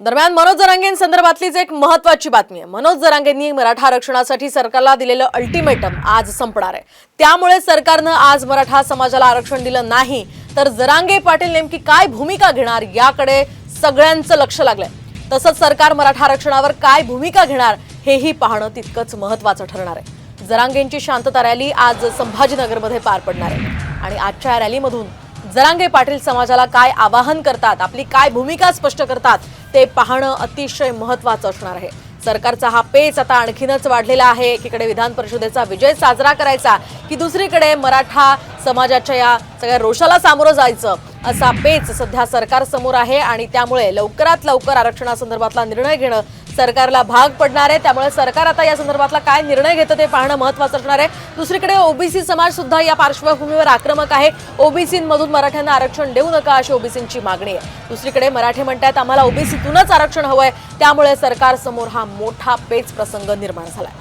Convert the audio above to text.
दरम्यान मनोज जरांगेंसंदर्भातलीच एक महत्वाची बातमी आहे. मनोज जरांगेंनी मराठा आरक्षणासाठी सरकारला दिलेलं अल्टिमेटम आज संपणार आहे. त्यामुळे सरकारनं आज मराठा समाजाला आरक्षण दिलं नाही. तर जरांगे पाटील नेमकी काय भूमिका घेणार याकडे सगळ्यांचं लक्ष लागलंय. तसंच सरकार मराठा आरक्षणावर काय भूमिका घेणार हेही पाहणं तितकंच महत्वाचं ठरणार आहे. जरांगेंची शांतता रॅली आज संभाजीनगरमध्ये पार पडणार आहे. आणि आजच्या रॅलीमधून जरांगे पाटील समाजाला काय आवाहन करतात आपली काय भूमिका स्पष्ट करतात ते पाहणं अतिशय महत्वाचं असणार आहे. सरकारचा हा पेच आता आणखीनच वाढलेला आहे. एकीकडे विधान परिषदेचा विजय साजरा करायचा की दुसरीकडे मराठा समाजाच्या या सगळ्या रोषाला सामोरं जायचं असा पेच सध्या सरकार समोर आहे आणि त्यामुळे लवकरात लवकर आरक्षणासंदर्भातला निर्णय घेणं सरकारला भाग पडणार आहे. त्यामुळे सरकार आता या संदर्भातला काय निर्णय घेतं ते पाहणं महत्वाचं असणार आहे. दुसरीकडे ओबीसी समाज सुद्धा या पार्श्वभूमीवर आक्रमक आहे. ओबीसीमधून मराठ्यांना आरक्षण देऊ नका अशी ओबीसींची मागणी आहे. दुसरीकडे मराठी म्हणतात आम्हाला ओबीसीतूनच आरक्षण हवंय. त्यामुळे सरकारसमोर हा मोठा पेच प्रसंग निर्माण झालाय.